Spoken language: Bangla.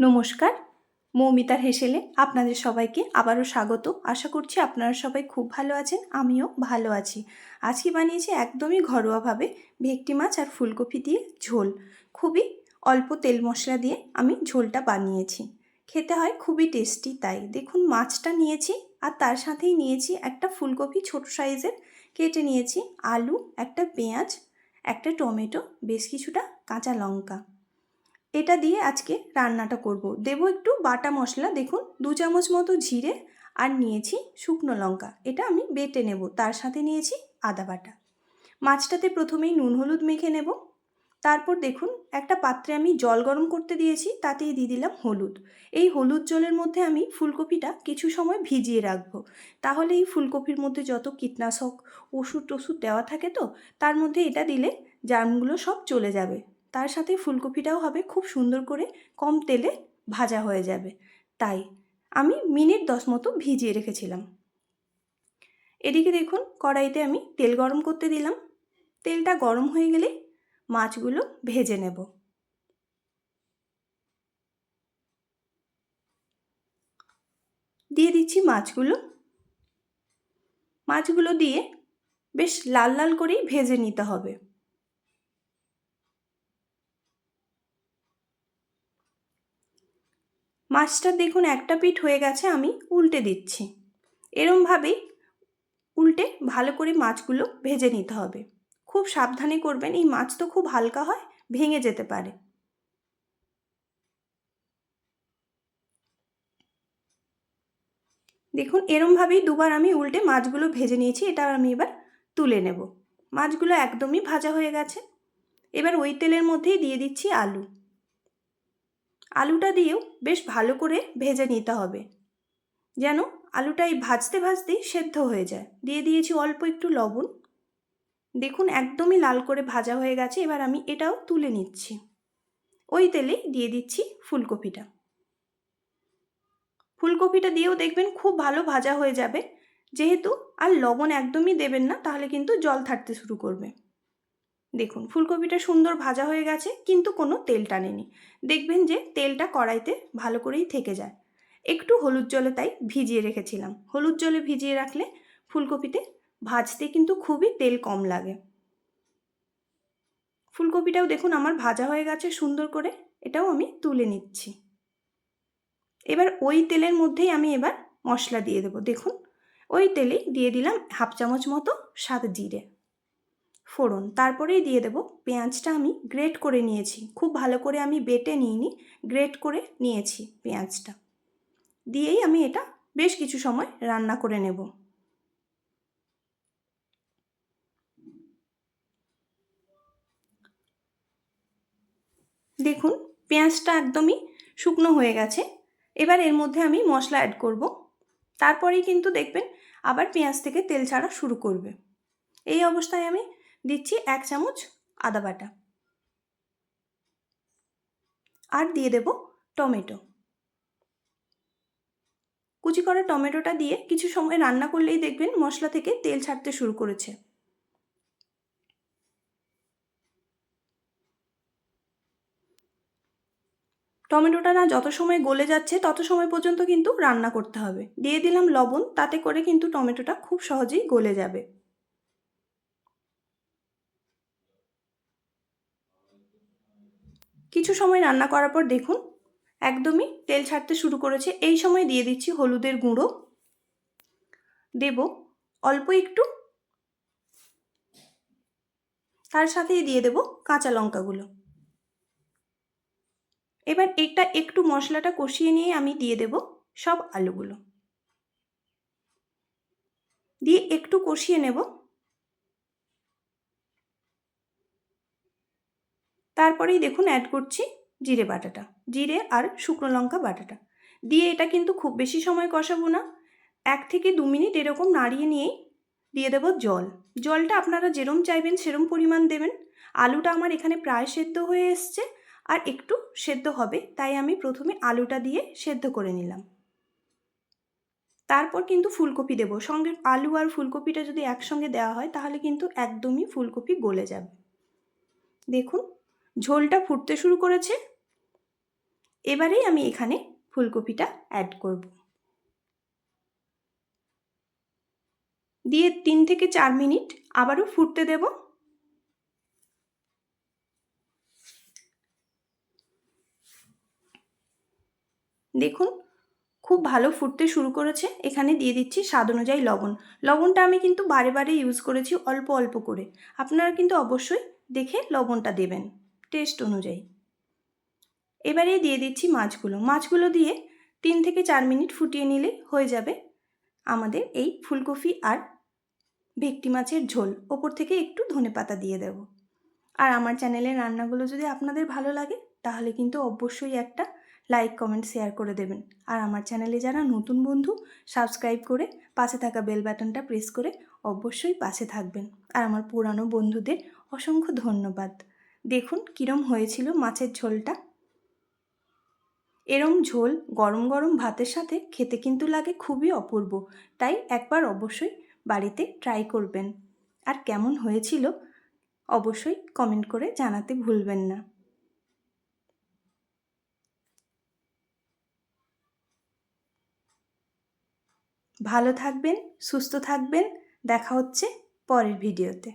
নমস্কার, মৌমিতার হেসেলে আপনাদের সবাইকে আবারও স্বাগত। আশা করছি আপনারা সবাই খুব ভালো আছেন, আমিও ভালো আছি। আজকে বানিয়েছি একদমই ঘরোয়াভাবে ভেটকি মাছ আর ফুলকপি দিয়ে ঝোল। খুবই অল্প তেল মশলা দিয়ে আমি ঝোলটা বানিয়েছি। খেতে হয় খুবই টেস্টি তাই দেখুন মাছটা নিয়েছি আর তার সাথেই নিয়েছি একটা ফুলকপি ছোট সাইজের। কেটে নিয়েছি আলু, একটা পেঁয়াজ, একটা টমেটো, বেশ কিছুটা কাঁচা লঙ্কা। এটা দিয়ে আজকে রান্নাটা করব। দেবো একটু বাটা মশলা, দেখুন, দু চামচ মতো জিরে আর নিয়েছি শুকনো লঙ্কা। এটা আমি বেটে নেব। তার সাথে নিয়েছি আদা বাটা। মাছটাতে প্রথমেই নুন হলুদ মেখে নেব। তারপর দেখুন, একটা পাত্রে আমি জল গরম করতে দিয়েছি, তাতেই দিয়ে দিলাম হলুদ। এই হলুদ জলের মধ্যে আমি ফুলকপিটা কিছু সময় ভিজিয়ে রাখব। তাহলে এই ফুলকপির মধ্যে যত কীটনাশক ওষুধ টষুধ দেওয়া থাকে তো, তার মধ্যে এটা দিলে জার্মগুলো সব চলে যাবে। তার সাথে ফুলকপিটাও হবে খুব সুন্দর করে কম তেলে ভাজা হয়ে যাবে। তাই আমি মিনিট দশ মতো ভিজিয়ে রেখেছিলাম। এদিকে দেখুন কড়াইতে আমি তেল গরম করতে দিলাম। তেলটা গরম হয়ে গেলে মাছগুলো ভেজে নেব। দিয়ে দিচ্ছি মাছগুলো। মাছগুলো দিয়ে বেশ লাল লাল করেই ভেজে নিতে হবে। মাছটা দেখুন একটা পিঠ হয়ে গেছে, আমি উল্টে দিচ্ছি। এরমভাবেই উল্টে ভালো করে মাছগুলো ভেজে নিতে হবে। খুব সাবধানে করবেন, এই মাছ তো খুব হালকা হয়, ভেঙে যেতে পারে। দেখুন, এরমভাবেই দুবার আমি উল্টে মাছগুলো ভেজে নিয়েছি, এটা আমি এবার তুলে নেব। মাছগুলো একদমই ভাজা হয়ে গেছে। এবার ওই তেলের মধ্যেই দিয়ে দিচ্ছি আলু। আলুটা দিয়েও বেশ ভালো করে ভেজে নিতে হবে। যেন আলুটা এই ভাজতে ভাজতেই সেদ্ধ হয়ে যায়। দিয়ে দিয়েছি অল্প একটু লবণ। দেখুন একদমই লাল করে ভাজা হয়ে গেছে, এবার আমি এটাও তুলে নিচ্ছি। ওই তেলেই দিয়ে দিচ্ছি ফুলকপিটা। ফুলকপিটা দিয়েও দেখবেন খুব ভালো ভাজা হয়ে যাবে। যেহেতু আর লবণ একদমই দেবেন না, তাহলে কিন্তু জল থাকতে শুরু করবে। দেখুন, ফুলকপিটা সুন্দর ভাজা হয়ে গেছে, কিন্তু কোনো তেল টানেনি। দেখবেন যে তেলটা কড়াইতে ভালো করেই থেকে যায়। একটু হলুদ জলে তাই ভিজিয়ে রেখেছিলাম। হলুদ জলে ভিজিয়ে রাখলে ফুলকপিতে ভাজতে কিন্তু খুবই তেল কম লাগে। ফুলকপিটাও দেখুন আমার ভাজা হয়ে গেছে, সুন্দর করে এটাও আমি তুলে নিচ্ছি। এবার ওই তেলের মধ্যেই আমি এবার মশলা দিয়ে দেবো। দেখুন, ওই তেলেই দিয়ে দিলাম হাফ চামচ মতো সাত জিরে। ফোড়ন। তারপরেই দিয়ে দেব পেঁয়াজটা আমি গ্রেট করে নিয়েছি। খুব ভালো করে আমি বেটে নিইনি, গ্রেট করে নিয়েছি পেঁয়াজটা। দিয়েই আমি এটা বেশ কিছু সময় রান্না করে নেব। দেখুন, পেঁয়াজটা একদমই শুকনো হয়ে গেছে। এবার এর মধ্যে আমি মশলা অ্যাড করব। তারপরেই কিন্তু দেখবেন আবার পেঁয়াজ থেকে তেল ছাড়া শুরু করবে। এই অবস্থায় আমি দিচ্ছি এক চামচ আদা বাটা। আর দিয়ে দেব টমেটো। কুচি করা টমেটোটা দিয়ে কিছু সময় রান্না করলেই দেখবেন মশলা থেকে তেল ছাড়তে শুরু করেছে। টমেটোটা না যত সময় গলে যাচ্ছে তত সময় পর্যন্ত কিন্তু রান্না করতে হবে। দিয়ে দিলাম লবণ, তাতে করে কিন্তু টমেটোটা খুব সহজেই গলে যাবে। কিছু সময় রান্না করার পর দেখুন, একদমই তেল ছাড়তে শুরু করেছে। এই সময় দিয়ে দিচ্ছি হলুদের গুঁড়ো। দেব অল্প একটু। তার সাথেই দিয়ে দেব কাঁচা লঙ্কাগুলো। এবার এটা একটু মশলাটা কষিয়ে নিয়ে আমি দিয়ে দেব সব আলুগুলো। দিয়ে একটু কষিয়ে নেব। তারপরেই দেখুন অ্যাড করছি জিরে বাটাটা, জিরে আর শুকনো লঙ্কা বাটাটা। দিয়ে এটা কিন্তু খুব বেশি সময় কষাবো না। এক থেকে দু মিনিট এরকম নাড়িয়ে নিয়েই দিয়ে দেবো জল। জলটা আপনারা যেরম চাইবেন সেরম পরিমাণ দেবেন। আলুটা আমার এখানে প্রায় সেদ্ধ হয়ে এসছে আর একটু সেদ্ধ হবে, তাই আমি প্রথমে আলুটা দিয়ে সেদ্ধ করে নিলাম। তারপর কিন্তু ফুলকপি দেবো। সঙ্গে আলু আর ফুলকপিটা যদি একসঙ্গে দেওয়া হয়, তাহলে কিন্তু একদমই ফুলকপি গলে যাবে। দেখুন ঝোলটা ফুটতে শুরু করেছে। এবারেই আমি এখানে ফুলকপিটা অ্যাড করব। দিয়ে তিন থেকে চার মিনিট আবারও ফুটতে দেব। দেখুন, খুব ভালো ফুটতে শুরু করেছে। এখানে দিয়ে দিচ্ছি স্বাদ অনুযায়ী লবণ। লবণটা আমি কিন্তু বারে বারে ইউজ করেছি অল্প অল্প করে। আপনারা কিন্তু অবশ্যই দেখে লবণটা দেবেন। টেস্ট অনুযায়ী। এবারে দিয়ে দিচ্ছি মাছগুলো। মাছগুলো দিয়ে তিন থেকে চার মিনিট ফুটিয়ে নিলে হয়ে যাবে আমাদের এই ফুলকপি আর ভেটকি মাছের ঝোল। ওপর থেকে একটু ধনে পাতা দিয়ে দেব। আর আমার চ্যানেলের রান্নাগুলো যদি আপনাদের ভালো লাগে, তাহলে কিন্তু অবশ্যই একটা লাইক কমেন্ট শেয়ার করে দেবেন। আর আমার চ্যানেলে যারা নতুন বন্ধু সাবস্ক্রাইব করে পাশে থাকা বেল বাটনটা প্রেস করে অবশ্যই পাশে থাকবেন। আর আমার পুরানো বন্ধুদের অসংখ্য ধন্যবাদ। দেখুন কীরম হয়েছিল মাছের ঝোলটা। এরম ঝোল গরম গরম ভাতের সাথে খেতে কিন্তু লাগে খুবই অপূর্ব, তাই একবার অবশ্যই বাড়িতে ট্রাই করবেন। আর কেমন হয়েছিল অবশ্যই কমেন্ট করে জানাতে ভুলবেন না। ভালো থাকবেন, সুস্থ থাকবেন, দেখা হচ্ছে পরের ভিডিওতে